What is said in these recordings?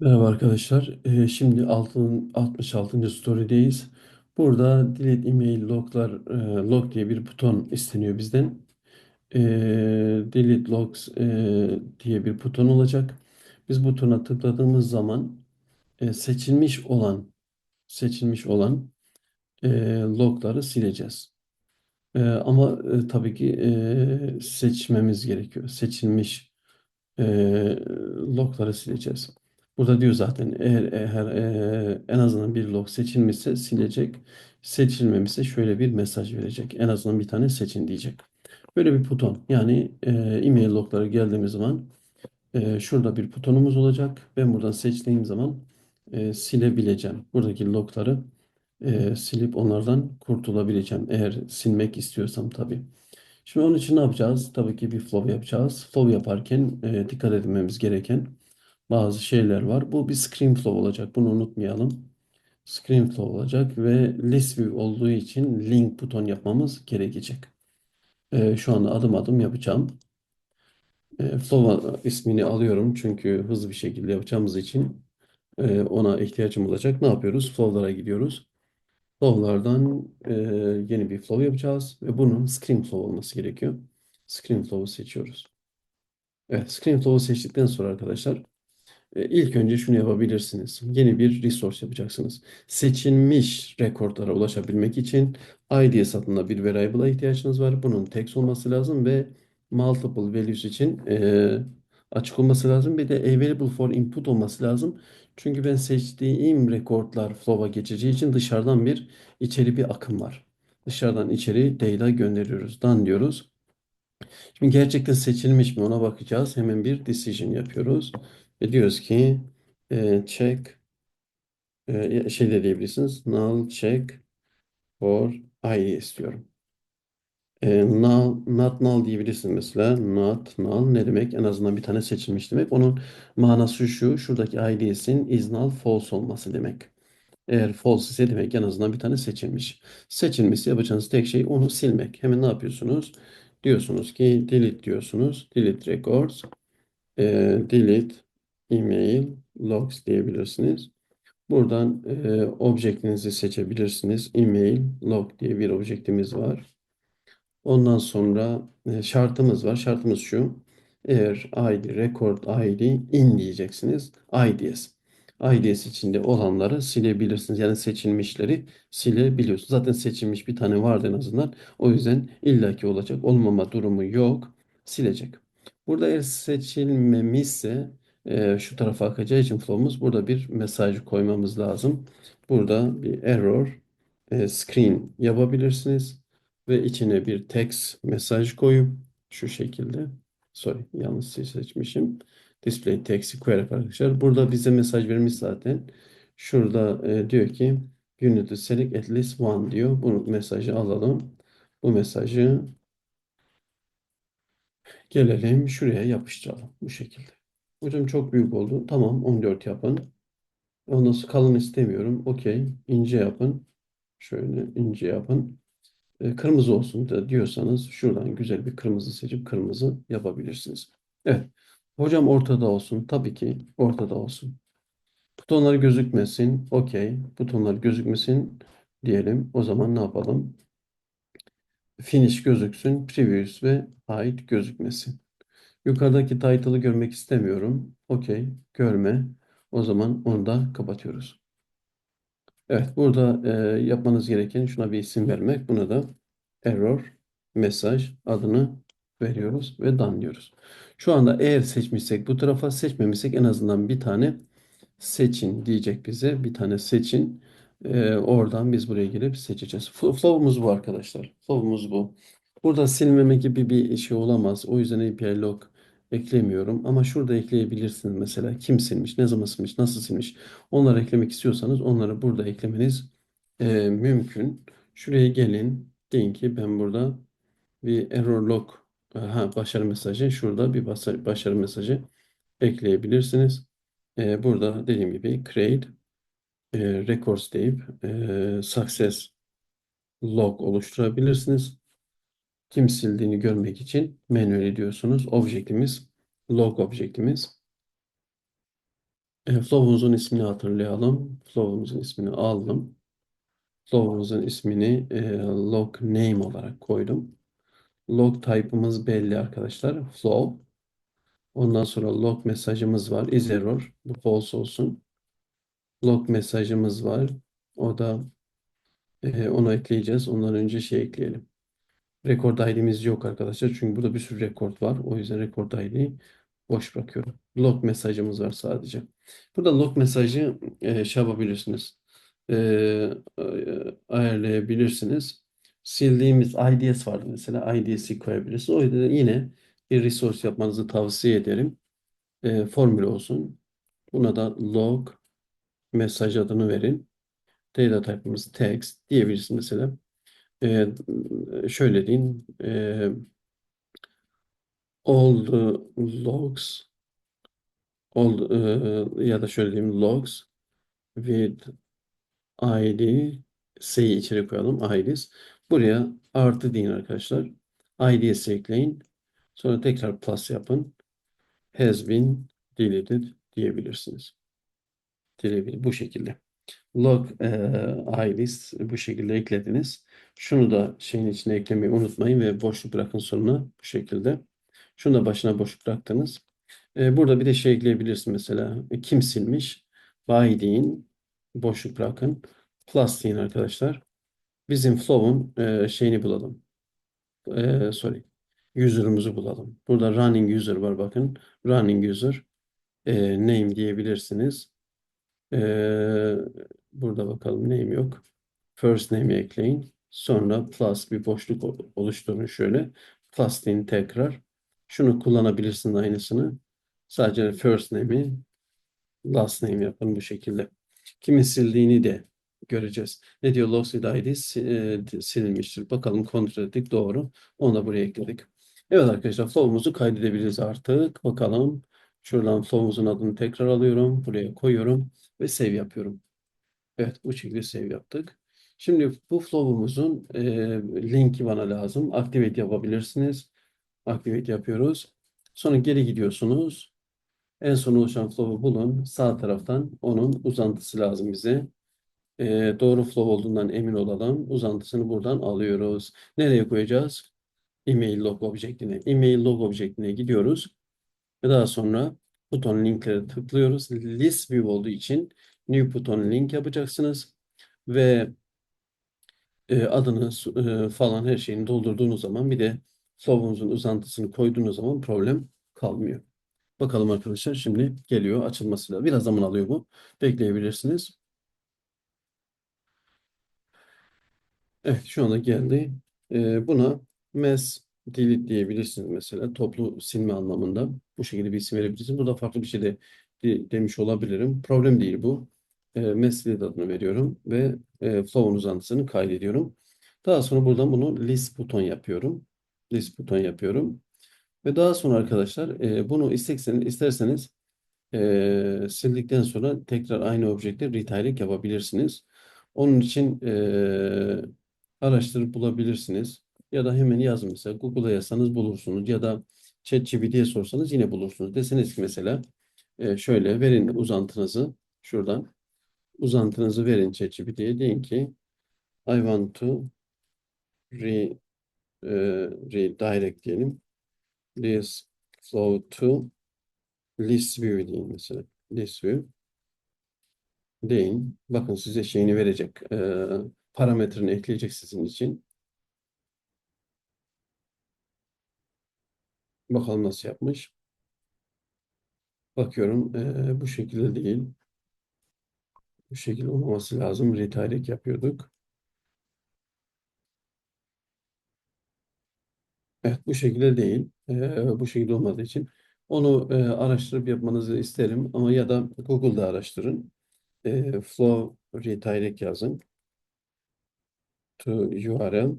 Merhaba arkadaşlar. Ee, şimdi altın, 66. story'deyiz. Burada delete email loglar e, log diye bir buton isteniyor bizden. Ee, delete logs e, diye bir buton olacak. Biz butona tıkladığımız zaman e, seçilmiş olan seçilmiş olan e, logları sileceğiz. E, ama e, tabii ki e, seçmemiz gerekiyor. Seçilmiş e, logları sileceğiz. Burada diyor zaten eğer, eğer e, en azından bir log seçilmişse silecek. Seçilmemişse şöyle bir mesaj verecek. En azından bir tane seçin diyecek. Böyle bir buton. Yani e-mail logları geldiğimiz zaman e, şurada bir butonumuz olacak. Ben buradan seçtiğim zaman e, silebileceğim. Buradaki logları e, silip onlardan kurtulabileceğim. Eğer silmek istiyorsam tabii. Şimdi onun için ne yapacağız? Tabii ki bir flow yapacağız. Flow yaparken e, dikkat etmemiz gereken bazı şeyler var. Bu bir screen flow olacak. Bunu unutmayalım. Screen flow olacak ve list view olduğu için link buton yapmamız gerekecek. E, şu anda adım adım yapacağım. E, flow ismini alıyorum çünkü hızlı bir şekilde yapacağımız için e, ona ihtiyacım olacak. Ne yapıyoruz? Flow'lara gidiyoruz. Flow'lardan e, yeni bir flow yapacağız ve bunun screen flow olması gerekiyor. Screen flow'u seçiyoruz. Evet, ScreenFlow'u seçtikten sonra arkadaşlar ilk önce şunu yapabilirsiniz. Yeni bir resource yapacaksınız. Seçilmiş rekortlara ulaşabilmek için IDS adında bir variable'a ihtiyacınız var. Bunun text olması lazım ve multiple values için e, açık olması lazım. Bir de available for input olması lazım. Çünkü ben seçtiğim rekortlar flow'a geçeceği için dışarıdan bir içeri bir akım var. Dışarıdan içeri data gönderiyoruz. Done diyoruz. Şimdi gerçekten seçilmiş mi ona bakacağız. Hemen bir decision yapıyoruz. Ve diyoruz ki e, check e, şey de diyebilirsiniz. Null check for ID istiyorum. E, null, not null diyebilirsiniz mesela. Not null ne demek? En azından bir tane seçilmiş demek. Onun manası şu. Şuradaki ID'sin is null false olması demek. Eğer false ise demek en azından bir tane seçilmiş. Seçilmişse yapacağınız tek şey onu silmek. Hemen ne yapıyorsunuz? Diyorsunuz ki delete diyorsunuz. Delete records. e, delete email logs diyebilirsiniz. Buradan e, objektinizi seçebilirsiniz. Email log diye bir objektimiz var. Ondan sonra e, şartımız var. Şartımız şu. Eğer ID, record ID in diyeceksiniz. IDS. IDS içinde olanları silebilirsiniz. Yani seçilmişleri silebiliyorsunuz. Zaten seçilmiş bir tane vardı en azından. O yüzden illaki olacak. Olmama durumu yok. Silecek. Burada eğer seçilmemişse e, şu tarafa akacağı için flow'umuz burada bir mesaj koymamız lazım. Burada bir error e, screen yapabilirsiniz ve içine bir text mesaj koyup şu şekilde sorry yanlış seçmişim. Display text'i koyarak arkadaşlar. Burada bize mesaj vermiş zaten. Şurada e, diyor ki you need to select at least one diyor. Bu mesajı alalım. Bu mesajı gelelim şuraya yapıştıralım bu şekilde. Hocam çok büyük oldu. Tamam 14 yapın. Ondan sonra kalın istemiyorum. Okey. ince yapın. Şöyle ince yapın. E, kırmızı olsun da diyorsanız şuradan güzel bir kırmızı seçip kırmızı yapabilirsiniz. Evet. Hocam ortada olsun. Tabii ki ortada olsun. Butonlar gözükmesin. Okey. Butonlar gözükmesin diyelim. O zaman ne yapalım? Finish gözüksün. Previous ve hide gözükmesin. Yukarıdaki title'ı görmek istemiyorum. Okey. Görme. O zaman onu da kapatıyoruz. Evet. Burada e, yapmanız gereken şuna bir isim vermek. Buna da error mesaj adını veriyoruz ve done diyoruz. Şu anda eğer seçmişsek bu tarafa seçmemişsek en azından bir tane seçin diyecek bize. Bir tane seçin. Ee, oradan biz buraya gelip seçeceğiz. Flow'umuz bu arkadaşlar. Flow'umuz bu. Burada silmeme gibi bir şey olamaz. O yüzden API log eklemiyorum. Ama şurada ekleyebilirsiniz mesela. Kim silmiş, ne zaman silmiş, nasıl silmiş. Onları eklemek istiyorsanız onları burada eklemeniz e, mümkün. Şuraya gelin. Deyin ki ben burada bir error log ha, başarı mesajı şurada bir başarı, mesajı ekleyebilirsiniz. Ee, burada dediğim gibi create e, records deyip e, success log oluşturabilirsiniz. Kim sildiğini görmek için manuel diyorsunuz. Objektimiz log objektimiz. E, flow'umuzun ismini hatırlayalım. Flow'umuzun ismini aldım. Flow'umuzun ismini e, log name olarak koydum. Log type'ımız belli arkadaşlar. Flow. Ondan sonra log mesajımız var. Is error. Bu false olsun. Log mesajımız var. O da e, onu ekleyeceğiz. Ondan önce şey ekleyelim. Record ID'miz yok arkadaşlar. Çünkü burada bir sürü rekord var. O yüzden record ID'yi boş bırakıyorum. Log mesajımız var sadece. Burada log mesajı e, şey yapabilirsiniz. E, e, ayarlayabilirsiniz. Sildiğimiz IDS vardı mesela. IDS'i koyabilirsiniz. O yüzden yine bir resource yapmanızı tavsiye ederim. E, formül olsun. Buna da log mesaj adını verin. Data type'ımız text diyebilirsiniz mesela. E, şöyle deyin. E, all logs all, e, ya da şöyle diyeyim logs with id s'yi içeri koyalım ids. Buraya artı deyin arkadaşlar. ids'i ekleyin. Sonra tekrar plus yapın. Has been deleted diyebilirsiniz. Bu şekilde. Log e, iris bu şekilde eklediniz. Şunu da şeyin içine eklemeyi unutmayın ve boşluk bırakın sonuna bu şekilde. Şunu da başına boşluk bıraktınız. E, burada bir de şey ekleyebilirsin mesela. E, kim silmiş? By deyin. Boşluk bırakın. Plus deyin arkadaşlar. Bizim flow'un e, şeyini bulalım. E, sorry. User'ımızı bulalım. Burada running user var bakın. Running user. E, name diyebilirsiniz. E, burada bakalım name yok. First name'i ekleyin. Sonra plus bir boşluk oluşturun şöyle. Plus deyin tekrar. Şunu kullanabilirsin aynısını. Sadece first name'i last name yapın bu şekilde. Kimin sildiğini de göreceğiz. Ne diyor? Si- e, silinmiştir. Bakalım kontrol ettik. Doğru. Onu da buraya ekledik. Evet arkadaşlar flow'umuzu kaydedebiliriz artık. Bakalım. Şuradan flow'umuzun adını tekrar alıyorum. Buraya koyuyorum ve save yapıyorum. Evet bu şekilde save yaptık. Şimdi bu flow'umuzun e, linki bana lazım. Activate yapabilirsiniz. Activate yapıyoruz. Sonra geri gidiyorsunuz. En son oluşan flow'u bulun. Sağ taraftan onun uzantısı lazım bize. Ee, doğru flow olduğundan emin olalım. Uzantısını buradan alıyoruz. Nereye koyacağız? Email log objektine. Email log objektine gidiyoruz. Ve daha sonra buton linklere tıklıyoruz. List view olduğu için new buton link yapacaksınız. Ve e, adını e, falan her şeyini doldurduğunuz zaman bir de flow'unuzun uzantısını koyduğunuz zaman problem kalmıyor. Bakalım arkadaşlar şimdi geliyor açılması lazım. Biraz zaman alıyor bu. Bekleyebilirsiniz. Evet şu anda geldi. Ee, buna mass delete diyebilirsiniz mesela. Toplu silme anlamında. Bu şekilde bir isim verebilirsiniz. Burada farklı bir şey de, de- demiş olabilirim. Problem değil bu. Ee, mass delete adını veriyorum ve e, flow'un uzantısını kaydediyorum. Daha sonra buradan bunu list buton yapıyorum. List buton yapıyorum. Ve daha sonra arkadaşlar e, bunu isterseniz, isterseniz e, sildikten sonra tekrar aynı objekte redirect yapabilirsiniz. Onun için e, araştırıp bulabilirsiniz. Ya da hemen yazın mesela Google'a yazsanız bulursunuz. Ya da ChatGPT'ye sorsanız yine bulursunuz. Deseniz ki mesela e, şöyle verin uzantınızı şuradan. Uzantınızı verin ChatGPT'ye. Deyin ki I want to re, e, redirect diyelim. This flow to list view deyin mesela. List view deyin. Bakın size şeyini verecek. E, parametrini ekleyecek sizin için. Bakalım nasıl yapmış. Bakıyorum e, bu şekilde değil. Bu şekilde olmaması lazım. Redirect yapıyorduk. Evet bu şekilde değil. E, bu şekilde olmadığı için onu e, araştırıp yapmanızı isterim. Ama ya da Google'da araştırın. E, flow redirect yazın. To URL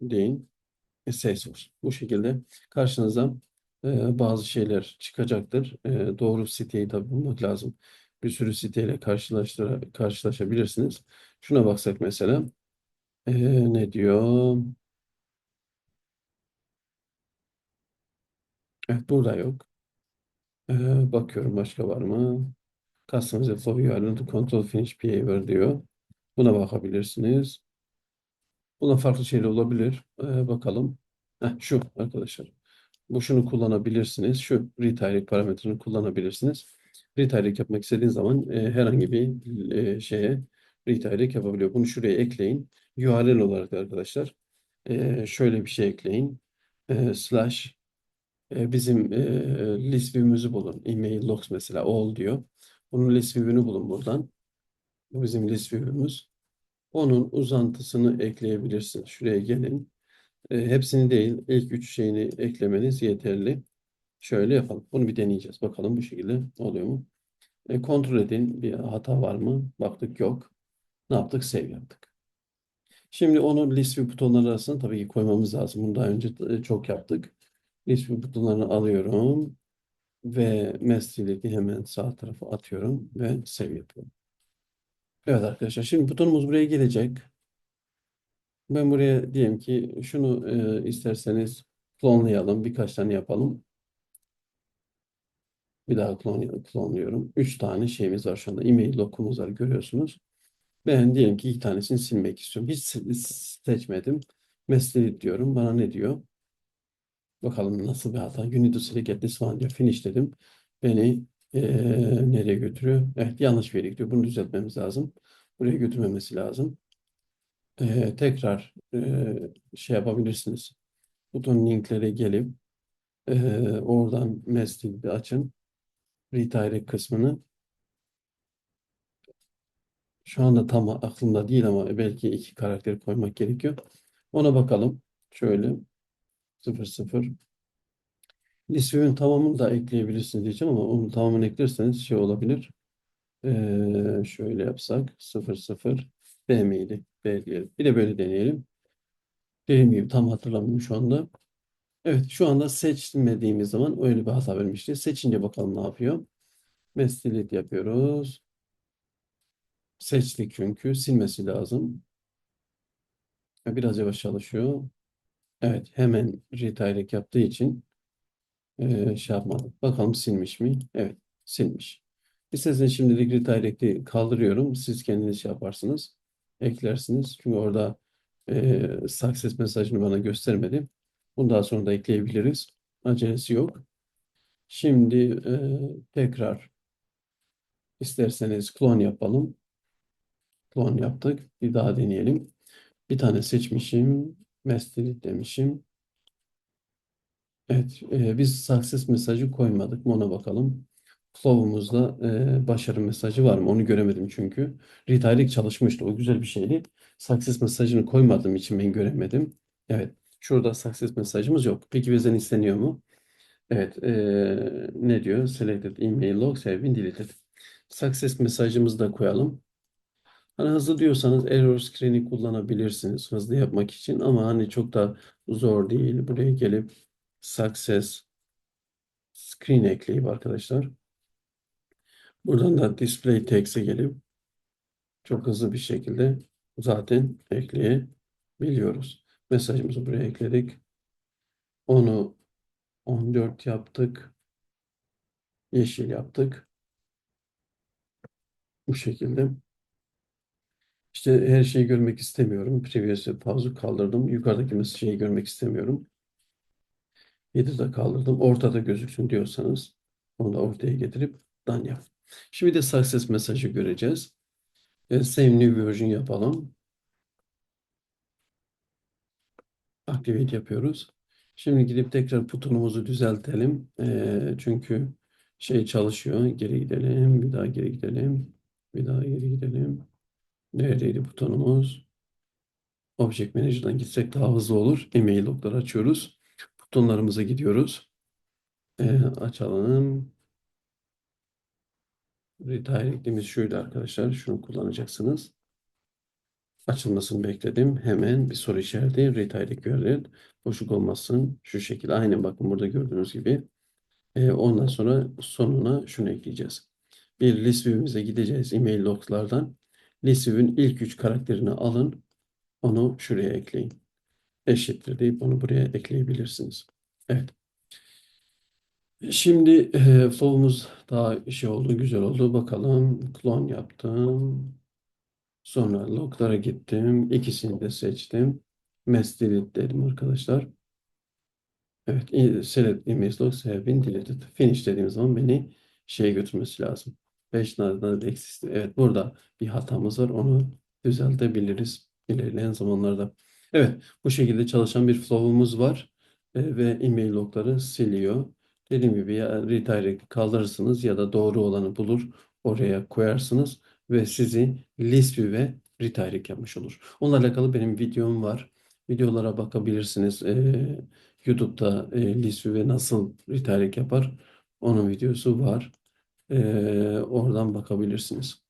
deyin. E, Salesforce. Bu şekilde karşınıza e, bazı şeyler çıkacaktır. E, doğru siteyi tabii bulmak lazım. Bir sürü siteyle karşılaştıra, karşılaşabilirsiniz. Şuna baksak mesela. E, ne diyor? Evet burada yok. E, bakıyorum başka var mı? Customize for URL to control finish behavior diyor. Buna bakabilirsiniz. Buna farklı şeyler olabilir. Ee, bakalım. Heh, şu arkadaşlar. Bu şunu kullanabilirsiniz. Şu redirect parametrini kullanabilirsiniz. Redirect yapmak istediğiniz zaman e, herhangi bir e, şeye redirect yapabiliyor. Bunu şuraya ekleyin. URL olarak da arkadaşlar e, şöyle bir şey ekleyin. E, slash e, bizim e, list view'imizi bulun. Email logs mesela all diyor. Bunun list view'ünü bulun buradan. Bu bizim list view'ümüz. Onun uzantısını ekleyebilirsiniz. Şuraya gelin. E, hepsini değil, ilk üç şeyini eklemeniz yeterli. Şöyle yapalım. Bunu bir deneyeceğiz. Bakalım bu şekilde oluyor mu? E, kontrol edin. Bir hata var mı? Baktık yok. Ne yaptık? Save yaptık. Şimdi onu list view butonları arasına tabii ki koymamız lazım. Bunu daha önce e, çok yaptık. List view butonlarını alıyorum. Ve Master'deki hemen sağ tarafa atıyorum. Ve save yapıyorum. Evet arkadaşlar. Şimdi butonumuz buraya gelecek. Ben buraya diyelim ki şunu e, isterseniz klonlayalım. Birkaç tane yapalım. Bir daha klon, klonluyorum. Üç tane şeyimiz var şu anda. E-mail lokumuz var görüyorsunuz. Ben diyelim ki iki tanesini silmek istiyorum. Hiç se- seçmedim. Mesleği diyorum. Bana ne diyor? Bakalım nasıl bir hata. To select this one diyor. Finish dedim. Beni e, nereye götürüyor? Evet yanlış bir gidiyor. Bunu düzeltmemiz lazım. Buraya götürmemesi lazım. E, tekrar e, şey yapabilirsiniz. Buton linklere gelip e, oradan mesleği bir açın. Redirect kısmını. Şu anda tam aklımda değil ama belki iki karakter koymak gerekiyor. Ona bakalım. Şöyle 0 0. Listenin tamamını da ekleyebilirsiniz diyeceğim ama onun tamamını eklerseniz şey olabilir. Ee, şöyle yapsak 0 0 B miydi? B diyelim. Bir de böyle deneyelim. B miyim? Tam hatırlamıyorum şu anda. Evet şu anda seçmediğimiz zaman öyle bir hata vermişti. Seçince bakalım ne yapıyor. Delete yapıyoruz. Seçtik çünkü. Silmesi lazım. Biraz yavaş çalışıyor. Evet hemen redirect yaptığı için e, şey yapmadım. Bakalım silmiş mi? Evet silmiş. İsterseniz şimdilik redirect'i kaldırıyorum. Siz kendiniz şey yaparsınız. Eklersiniz. Çünkü orada e, success mesajını bana göstermedi. Bunu daha sonra da ekleyebiliriz. Acelesi yok. Şimdi e, tekrar isterseniz klon yapalım. Klon yaptık. Bir daha deneyelim. Bir tane seçmişim. Delete demişim. Evet, e, biz success mesajı koymadık ona bakalım. Flow'umuzda e, başarı mesajı var mı? Onu göremedim çünkü. Redirect çalışmıştı. O güzel bir şeydi. Success mesajını koymadığım için ben göremedim. Evet, şurada success mesajımız yok. Peki bizden isteniyor mu? Evet, e, ne diyor? Selected email logs have been deleted. Success mesajımızı da koyalım. Hani hızlı diyorsanız error screen'i kullanabilirsiniz hızlı yapmak için ama hani çok da zor değil. Buraya gelip success screen ekleyip arkadaşlar. Buradan da display text'e gelip çok hızlı bir şekilde zaten ekleyebiliyoruz. Mesajımızı buraya ekledik. Onu 14 yaptık. Yeşil yaptık. Bu şekilde. İşte her şeyi görmek istemiyorum. Previous pause'u kaldırdım. Yukarıdaki mesajı görmek istemiyorum. 7'de kaldırdım. Ortada gözüksün diyorsanız onu da ortaya getirip done yap. Şimdi de success mesajı göreceğiz. E, save new version yapalım. Activate yapıyoruz. Şimdi gidip tekrar butonumuzu düzeltelim. E, çünkü şey çalışıyor. Geri gidelim. Bir daha geri gidelim. Bir daha geri gidelim. Neredeydi butonumuz? Object Manager'dan gitsek daha hızlı olur. E-mail açıyoruz. Butonlarımıza gidiyoruz. E, açalım. Redirect'imiz şuydu arkadaşlar. Şunu kullanacaksınız. Açılmasını bekledim. Hemen bir soru işareti. Redirect görevler. Boşluk olmasın. Şu şekilde. Aynen bakın burada gördüğünüz gibi. E, ondan sonra sonuna şunu ekleyeceğiz. Bir list view'imize gideceğiz. E-mail loglardan. List view'ün ilk üç karakterini alın. Onu şuraya ekleyin. Eşittir deyip onu buraya ekleyebilirsiniz. Evet. Şimdi e, flow'umuz daha şey oldu, güzel oldu. Bakalım. Clone yaptım. Sonra loglara gittim. İkisini de seçtim. Mass dedim arkadaşlar. Evet, select image log have been deleted. Finish dediğim zaman beni şeye götürmesi lazım. 5 node exist. Evet, burada bir hatamız var. Onu düzeltebiliriz ilerleyen zamanlarda. Evet, bu şekilde çalışan bir flow'umuz var. E, ve email logları siliyor. Dediğim gibi ya redirect kaldırırsınız ya da doğru olanı bulur. Oraya koyarsınız ve sizi list view ve redirect yapmış olur. Onunla alakalı benim videom var. Videolara bakabilirsiniz. E, YouTube'da e, Lisvi nasıl retarget yapar onun videosu var. E, oradan bakabilirsiniz.